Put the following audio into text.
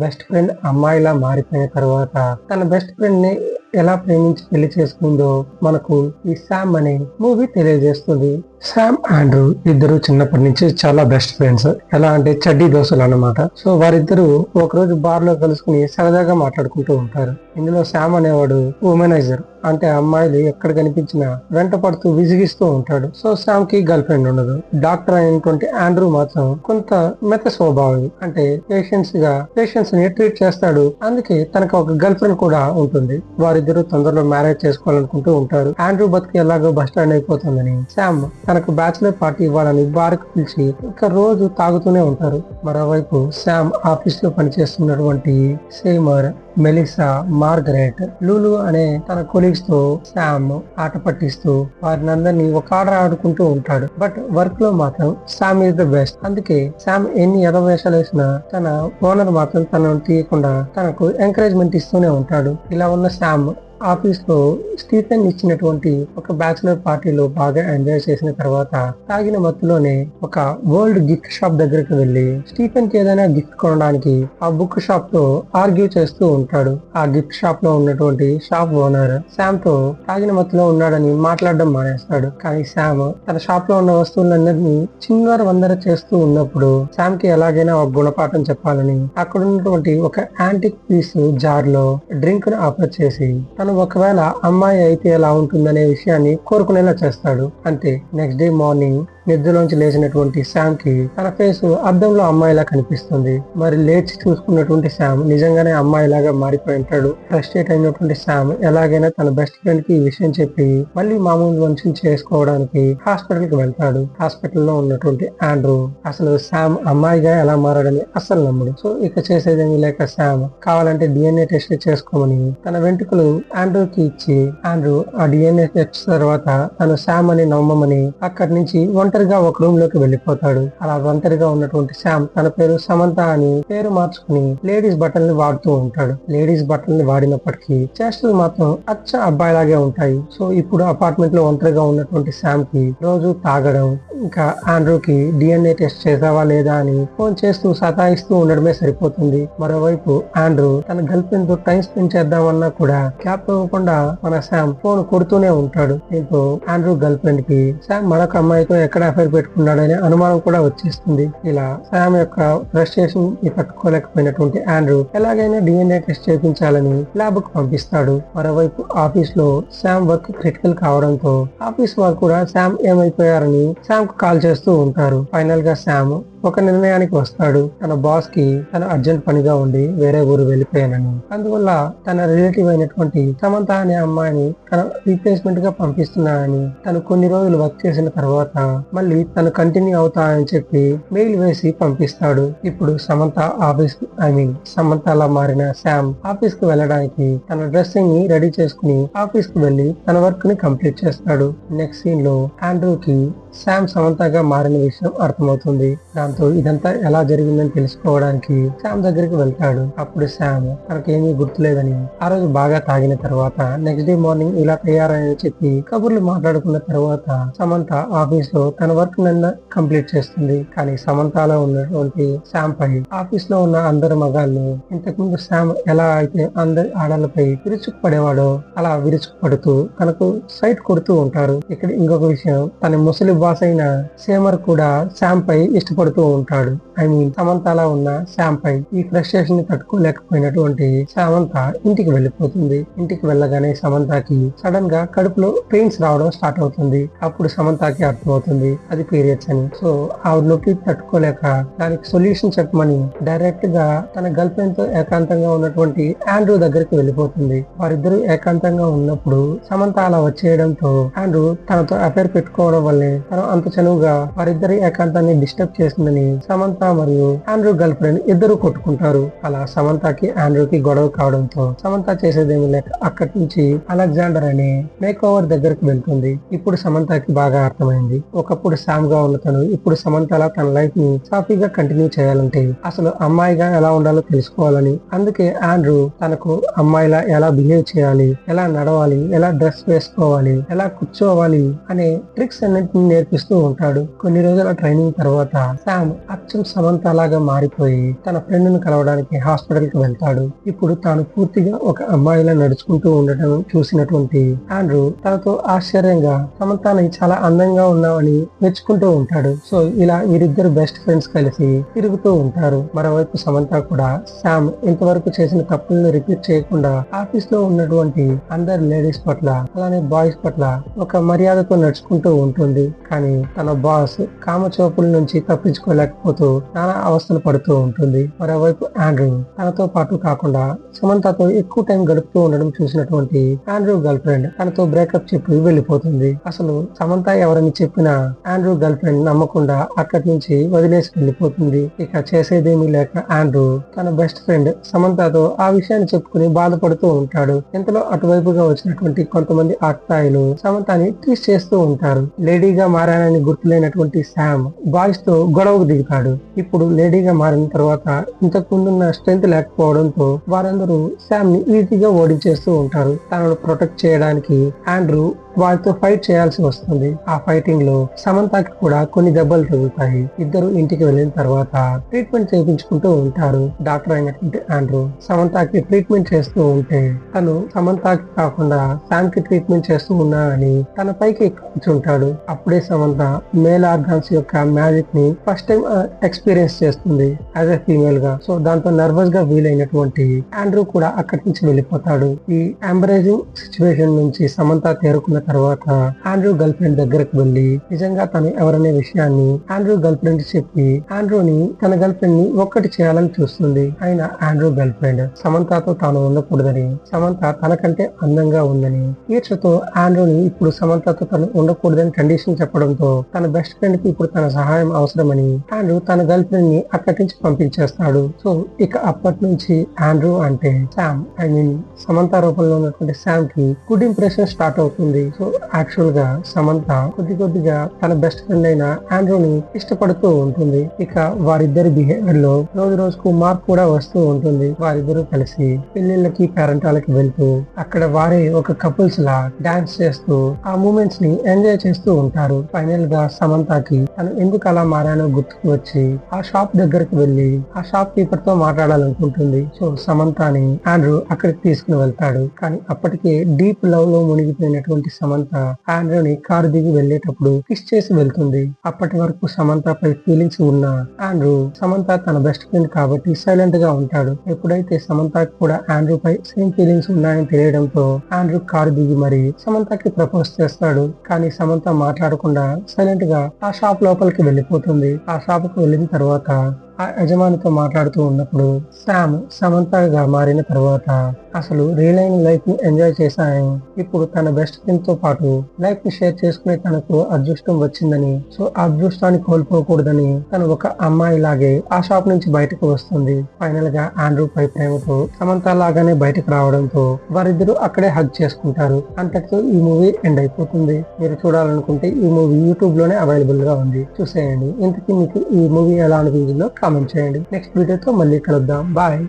Best friend అమ్మాయిలా మారిపోయిన తర్వాత తన బెస్ట్ ఫ్రెండ్ని ఎలా ప్రేమించి పెళ్ళి చేసుకుందో మనకు ఈ శామ్ అనే మూవీ తెలియజేస్తుంది. శామ్ ఆండ్రూ ఇద్దరు చిన్నప్పటి నుంచి చాలా బెస్ట్ ఫ్రెండ్స్ ఎలా అంటే చడ్డి దోశలు అన్నమాట. సో వారిద్దరూ ఒకరోజు బార్లో కలుసుకుని సరదాగా మాట్లాడుకుంటూ ఉంటారు. ఇందులో శామ్ అనేవాడు ఉమెనైజర్ అంటే అమ్మాయిలు ఎక్కడ కనిపించినా వెంట పడుతూ విసిగిస్తూ ఉంటాడు. సో శామ్కి గర్ల్ ఫ్రెండ్ ఉండదు. డాక్టర్ అయినటువంటి ఆండ్రూ మాత్రం కొంత మెత స్వభావం అంటే పేషెంట్స్గా పేషెంట్స్ని ట్రీట్ చేస్తాడు. అందుకే తనకు ఒక గర్ల్ ఫ్రెండ్ కూడా ఉంటుంది. వారిద్దరూ తొందరలో మ్యారేజ్ చేసుకోవాలనుకుంటూ ఉంటారు. ఆండ్రూ బతికి ఎలాగో బస్ స్టాండ్ అయిపోతుందని శామ్ తనకు బ్యాచులర్ పార్టీ ఇవ్వాలని బార్కు పిలిచి ఇక రోజు తాగుతూనే ఉంటారు. మరోవైపు శామ్ ఆఫీస్లో పనిచేస్తున్నటువంటి సేమర్ మెలిసా మార్గరెట్ లూలు అనే తన కొలీగ్స్తో శామ్ ఆట పట్టిస్తూ వారిని అందరినీ ఒక ఆర్డర్ ఆడుకుంటూ ఉంటాడు. బట్ వర్క్లో మాత్రం శామ్ ఇస్ ద బెస్ట్. అందుకే శామ్ ఎన్ని ఎదవేషాలు వేసినా తన ఓనర్ మాత్రం తనను తీయకుండా తనకు ఎంకరేజ్మెంట్ ఇస్తూనే ఉంటాడు. ఇలా ఉన్న శామ్ ఆఫీస్లో స్టీఫెన్ ఇచ్చినటువంటి ఒక బ్యాచులర్ పార్టీలో బాగా ఎంజాయ్ చేసిన తర్వాత తాగిన మత్తులోనే ఒక వరల్డ్ గిఫ్ట్ షాప్ దగ్గరికి వెళ్ళి స్టీఫెన్కి ఏదైనా గిఫ్ట్ కొనడానికి ఆ బుక్ షాప్తో ఆర్గ్యూ చేస్తూ ఉంటాడు. ఆ గిఫ్ట్ షాప్లో ఉన్నటువంటి షాప్ ఓనర్ శామ్తో తాగిన మత్తులో ఉన్నాడని మాట్లాడడం మానేస్తాడు. కానీ శామ్ తన షాప్లో ఉన్న వస్తువులన్నింటినీ చిన్నర వందర చేస్తూ ఉన్నప్పుడు శామ్కి ఎలాగైనా ఒక గుణపాఠం చెప్పాలని అక్కడ ఉన్నటువంటి ఒక యాంటిక్ పీస్ జార్లో డ్రింక్ను ఆఫర్ చేసి తను ఒకవేళ అమ్మాయి అయితే ఎలా ఉంటుందనే విషయాన్ని కోరుకునేలా చేస్తాడు. అంతే నెక్స్ట్ డే మార్నింగ్ నిద్రలోంచి లేచినటువంటి శామ్కి తన ఫేస్ అద్దంలో అమ్మాయిలా కనిపిస్తుంది. మరి లేచి చూసుకున్నటువంటి శామ్ నిజంగానే అమ్మాయిలాగా మారిపోయి ఉంటాడు. ఫ్రస్ట్రేట్ అయినటువంటి శామ్ ఎలాగైనా తన బెస్ట్ ఫ్రెండ్కి ఈ విషయం చెప్పి మళ్ళీ మామూలు మనిషిని చేసుకోవడానికి హాస్పిటల్కి వెళ్తాడు. హాస్పిటల్లో ఉన్నటువంటి ఆండ్రూ అసలు శామ్ అమ్మాయిగా ఎలా మారాడని అస్సలు నమ్మడు. సో ఇక చేసేదేమీ లేక శామ్ కావాలంటే డిఎన్ఏ టెస్ట్ చేసుకోమని తన వెంట్రుకలు ఆండ్రూ కి ఇచ్చి ఆండ్రూ ఆ డిఎన్ఏ టెస్ట్ తర్వాత తను శామ్ అని నమ్మమని అక్కడి నుంచి ఒంటరిగా ఒక రూమ్లోకి వెళ్ళిపోతాడు. అలా ఒంటరిగా ఉన్నటువంటి శామ్ తన పేరు సమంత అని పేరు మార్చుకుని లేడీస్ బట్టల్ని వాడుతూ ఉంటాడు. లేడీస్ బట్టల్ని వాడినప్పటికీ చేష్టలు మాత్రం అచ్చ అబ్బాయిలాగే ఉంటాయి. సో ఇప్పుడు అపార్ట్మెంట్లో ఒంటరిగా ఉన్నటువంటి శామ్కి రోజు తాగడం ఇంకా ఆండ్రూకి డిఎన్ఏ టెస్ట్ చేసావా లేదా అని ఫోన్ చేస్తూ సతాయిస్తూ ఉండడమే సరిపోతుంది. మరోవైపు ఆండ్రూ తన గర్ల్ ఫ్రెండ్తో టైం స్పెండ్ చేద్దామన్నా కూడా క్యాప్ ఇవ్వకుండా మన శామ్ ఫోన్ కొడుతూనే ఉంటాడు. దీంతో ఆండ్రూ గర్ల్ ఫ్రెండ్కి శామ్ మరొక అమ్మాయితో ఎక్కడ అఫైర్ పెట్టుకున్నాడనే అనుమానం కూడా వచ్చేస్తుంది. ఇలా శామ్ యొక్క ఫ్రస్ట్రేషన్ పట్టుకోలేకపోయినటువంటి ఆండ్రూ ఎలాగైనా డిఎన్ఏ టెస్ట్ చేయించాలని ల్యాబ్కు పంపిస్తాడు. మరోవైపు ఆఫీస్లో శామ్ వర్క్ క్రిటికల్ కావడంతో ఆఫీస్ వారు కూడా శామ్ ఏమైపోయారని శామ్ కాల్ చేస్తూ ఉంటారు. ఫైనల్గా శాము ఒక నిర్ణయానికి వస్తాడు. తన బాస్కి తన అర్జెంట్ పనిగా ఉండి వేరే ఊరు వెళ్ళిపోయానని. అందువల్ల తన రిలేటివ్ అయినటువంటి సమంత అనే అమ్మాయిని తన రీప్లేస్మెంట్గా పంపిస్తున్నానని. తను కొన్ని రోజులు వర్క్ చేసిన తర్వాత మళ్ళీ తను కంటిన్యూ అవుతా అని చెప్పి మెయిల్ వేసి పంపిస్తాడు. ఇప్పుడు Samantha office I mean Samantha అలా మారిన శామ్ ఆఫీస్కి వెళ్ళడానికి తన డ్రెస్సింగ్ని రెడీ చేసుకుని ఆఫీస్కి వెళ్ళి తన వర్క్ని కంప్లీట్ చేస్తాడు. నెక్స్ట్ సీన్లో ఆండ్రూ కి శామ్ సమంతగా మారిన విషయం అర్థమవుతుంది. దాంతో ఇదంతా ఎలా జరిగిందని తెలుసుకోవడానికి శామ్ దగ్గరికి వెళ్తాడు. అప్పుడు శామ్ తనకేమీ గుర్తులేదని. ఆ రోజు బాగా తాగిన తర్వాత నెక్స్ట్ డే మార్నింగ్ ఇలా తయారని చెప్పి కబుర్లు మాట్లాడుకున్న తర్వాత సమంత ఆఫీస్లో తన వర్క్ నిన్న కంప్లీట్ చేస్తుంది. కానీ సమంతలో ఉన్నటువంటి శామ్ పై ఆఫీస్లో ఉన్న అందరు మగాళ్ళు ఇంతకుముందు శామ్ ఎలా అయితే అందరి ఆడపై విరుచుకు పడేవాడో అలా విరుచుకు పడుతూ తనకు సైట్ కొడుతూ ఉంటారు. ఇక్కడ ఇంకొక విషయం తన ముసలి బాస్ అయిన సేమర్ కూడా శామ్ పై ఇష్టపడుతూ ఉంటాడు. ఐ మీన్ సమంత అలా ఉన్న శ్యామ్ పై ఈ ఫ్రస్ట్రేషన్ని తట్టుకోలేకపోయినటువంటి సమంత ఇంటికి వెళ్ళిపోతుంది. ఇంటికి వెళ్ళగానే సమంతకి సడన్గా కడుపులో పెయిన్స్ రావడం స్టార్ట్ అవుతుంది. అప్పుడు సమంతకి అర్థమవుతుంది. అది పీరియడ్స్ అని. సో ఆవిడ నొప్పి తట్టుకోలేక దానికి సొల్యూషన్ చెప్పమని డైరెక్ట్గా తన గర్ల్ ఫ్రెండ్తో ఏకాంతంగా ఉన్నటువంటి ఆండ్రూ దగ్గరికి వెళ్ళిపోతుంది. వారిద్దరూ ఏకాంతంగా ఉన్నప్పుడు సమంత అలా వచ్చేయడంతో ఆండ్రూ తనతో అఫేర్ పెట్టుకోవడం వల్లే తను అంత చనువుగా వారిద్దరి ఏకాంతాన్ని డిస్టర్బ్ చేసిందని సమంత మరియు ఆండ్రూ గర్ల్ ఫ్రెండ్ ఇద్దరు కొట్టుకుంటారు. అలా సమంతకి ఆండ్రూకి గొడవ కావడంతో సమంత చేసేదేమి లేక అక్కడి నుంచి అలెగ్జాండర్ అనే మేక్ ఓవర్ దగ్గరకు వెళ్తుంది. ఇప్పుడు సమంతకి బాగా అర్థమైంది. ఒకప్పుడు సామ్గా ఉన్న తను ఇప్పుడు సమంతలా తన లైఫ్ని సాఫీగా కంటిన్యూ చేయాలంటే అసలు అమ్మాయిగా ఎలా ఉండాలో తెలుసుకోవాలని అందుకే ఆండ్రూ తనకు అమ్మాయిలా ఎలా బిహేవ్ చేయాలి ఎలా నడవాలి ఎలా డ్రెస్ వేసుకోవాలి ఎలా కూర్చోవాలి అనే ట్రిక్స్ అన్నింటినీ నేర్పిస్తూ ఉంటాడు. కొన్ని రోజుల ట్రైనింగ్ తర్వాత సామ్ అచ్చం సమంత లాగా మారిపోయి తన ఫ్రెండ్ను కలవడానికి హాస్పిటల్కి వెళ్తాడు. ఇప్పుడు తాను పూర్తిగా ఒక అమ్మాయిలా నడుచుకుంటూ ఉండటం చూసినటువంటి ఆండ్రూ తనతో ఆశ్చర్యంగా సమంతాని చాలా అందంగా ఉన్నావని మెచ్చుకుంటూ ఉంటాడు. సో ఇలా వీరిద్దరు బెస్ట్ ఫ్రెండ్స్ కలిసి తిరుగుతూ ఉంటారు. మరోవైపు సమంత కూడా శామ్ ఇంతవరకు చేసిన తప్పులను రిపీట్ చేయకుండా ఆఫీస్లో ఉన్నటువంటి అందరు లేడీస్ పట్ల అలానే బాయ్స్ పట్ల ఒక మర్యాదతో నడుచుకుంటూ ఉంటుంది. కానీ తన బాస్ కామచోపుల నుంచి తప్పించుకోలేకపోతూ నానా అవస్థలు పడుతూ ఉంటుంది. మరోవైపు ఆండ్రూ తనతో పాటు కాకుండా సమంతతో ఎక్కువ టైం గడుపుతూ ఉండడం చూసినటువంటి ఆండ్రూ గర్ల్ ఫ్రెండ్ తనతో బ్రేకప్ చెప్పి వెళ్ళిపోతుంది. అసలు సమంత ఎవరని చెప్పినా ఆండ్రూ గర్ల్ ఫ్రెండ్ నమ్మకుండా అక్కడి నుంచి వదిలేసి వెళ్ళిపోతుంది. ఇక చేసేదేమీ లేక ఆండ్రూ తన బెస్ట్ ఫ్రెండ్ సమంతతో ఆ విషయాన్ని చెప్పుకుని బాధపడుతూ ఉంటాడు. ఇంతలో అటువైపుగా వచ్చినటువంటి కొంతమంది ఆక్తాయిలు సమంతాని ట్రీస్ చేస్తూ ఉంటారు. లేడీగా మారానని గుర్తులేనటువంటి శామ్ బాయ్స్తో గొడవకు దిగుతాడు. ఇప్పుడు లేడీగా మారిన తర్వాత ఇంతకు ముందున్న స్ట్రెంత్ లేకపోవడంతో వారందరూ శామ్ని ఈజీగా ఓడించేస్తూ ఉంటారు. తనను ప్రొటెక్ట్ చేయడానికి ఆండ్రూ వాళ్ళతో ఫైట్ చేయాల్సి వస్తుంది. ఆ ఫైటింగ్లో సమంతకి కూడా కొన్ని దెబ్బలు తగులుతాయి. ఇద్దరు ఇంటికి వెళ్ళిన తర్వాత ట్రీట్మెంట్ చేయించుకుంటూ ఉంటారు. డాక్టర్ అయినటువంటి ఆండ్రూ సమంతకి ట్రీట్మెంట్ చేస్తూ ఉంటే తను సమంతకి కాకుండా శామ్కి ట్రీట్మెంట్ చేస్తూ ఉన్నా అని తన పైకి కూర్చుంటాడు. అప్పుడే సమంత మేల్ ఆర్గాన్స్ యొక్క మ్యాజిక్ని ఫస్ట్ టైం ఎక్స్పీరియన్స్ చేస్తుంది యాజ్ ఎ ఫీమేల్గా. సో దాంతో నర్వస్గా ఫీల్ అయినటువంటి ఆండ్రూ కూడా అక్కడి నుంచి వెళ్ళిపోతాడు. ఈ ఎంబరేజింగ్ సిచ్యువేషన్ నుంచి సమంత తేరుకున్న తర్వాత ఆండ్రూ గర్ల్ ఫ్రెండ్ దగ్గరకు వెళ్ళి నిజంగా తను ఎవరనే విషయాన్ని ఆండ్రూ గర్ల్ ఫ్రెండ్ చెప్పి ఆండ్రూని తన గర్ల్ ఫ్రెండ్ని ఒక్కటి చేయాలని చూస్తుంది. ఆయన ఆండ్రూ గర్ల్ ఫ్రెండ్ సమంతతో తాను ఉండకూడదని సమంత తనకంటే అందంగా ఉందని ఈర్చతో ఆండ్రూని ఇప్పుడు సమంతతో తను ఉండకూడదని కండిషన్ చెప్పడంతో తన బెస్ట్ ఫ్రెండ్కి ఇప్పుడు తన సహాయం అవసరమని ఆండ్రూ తన గర్ల్ ఫ్రెండ్ని అక్కడి నుంచి పంపించేస్తాడు. సో ఇక అప్పటి నుంచి ఆండ్రూ అంటే శామ్ ఐ మీన్ సమంత రూపంలో ఉన్నటువంటి శామ్కి గుడ్ ఇంప్రెషన్ స్టార్ట్ అవుతుంది. సో యాక్చువల్గా సమంత కొద్ది కొద్దిగా తన బెస్ట్ ఫ్రెండ్ అయిన ఆండ్రోని ఇష్టపడుతూ ఉంటుంది. ఇక వారిద్దరి బిహేవియర్లో రోజు రోజుకు మార్పు కూడా వస్తూ ఉంటుంది. వారిద్దరూ కలిసి పెళ్ళిళ్ళకి పేరెంటాలకి వెళ్తూ అక్కడ వారే ఒక కపుల్స్ లా డాన్స్ చేస్తూ ఆ మూమెంట్స్ని ఎంజాయ్ చేస్తూ ఉంటారు. ఫైనల్గా సమంతకి తను ఎందుకు అలా మారానో గుర్తుకు వచ్చి ఆ షాప్ దగ్గరకు వెళ్ళి ఆ షాప్ కీపర్తో మాట్లాడాలనుకుంటుంది. సో సమంతని ఆండ్రూ అక్కడికి తీసుకుని వెళ్తాడు. కానీ అప్పటికే డీప్ లవ్లో మునిగిపోయినటువంటి సమంత ఆండ్రూని కారు దిగి వెళ్ళేటప్పుడు కిస్ చేసి వెళ్తుంది. అప్పటి వరకు సమంత పై ఫీలింగ్స్ ఉన్న ఆండ్రూ సమంత తన బెస్ట్ ఫ్రెండ్ కాబట్టి సైలెంట్గా ఉంటాడు. ఎప్పుడైతే సమంత కూడా ఆండ్రూ పై సేమ్ ఫీలింగ్స్ ఉన్నాయని తెలియడంతో ఆండ్రూ కారు దిగి మరి సమంతకి ప్రపోజ్ చేస్తాడు. కానీ సమంత మాట్లాడకుండా సైలెంట్గా ఆ షాప్ లోపలికి వెళ్ళిపోతుంది. ఆ షాప్కు వెళ్ళిన తర్వాత ఆ యజమానితో మాట్లాడుతూ ఉన్నప్పుడు శామ్ సమంతగా మారిన తర్వాత అసలు రియల్ అయిన లైఫ్ని ఎంజాయ్ చేశాను. ఇప్పుడు తన బెస్ట్ ఫ్రెండ్తో పాటు లైఫ్ని షేర్ చేసుకునే తనకు అదృష్టం వచ్చిందని సో అదృష్టాన్ని కోల్పోకూడదని తను ఒక అమ్మాయి లాగే ఆ షాప్ నుంచి బయటకు వస్తుంది. ఫైనల్గా ఆండ్రూ పై ప్రేమతో సమంత లాగానే బయటకు రావడంతో వారిద్దరూ అక్కడే హగ్ చేసుకుంటారు. అంతటితో ఈ మూవీ ఎండ్ అయిపోతుంది. మీరు చూడాలనుకుంటే ఈ మూవీ యూట్యూబ్లోనే అవైలబుల్గా ఉంది. చూసేయండి. ఇంతకీ మీకు ఈ మూవీ ఎలా అనిపించిందో కామెంట్ చేయండి. నెక్స్ట్ వీడియోతో మళ్ళీ కలుద్దాం. బాయ్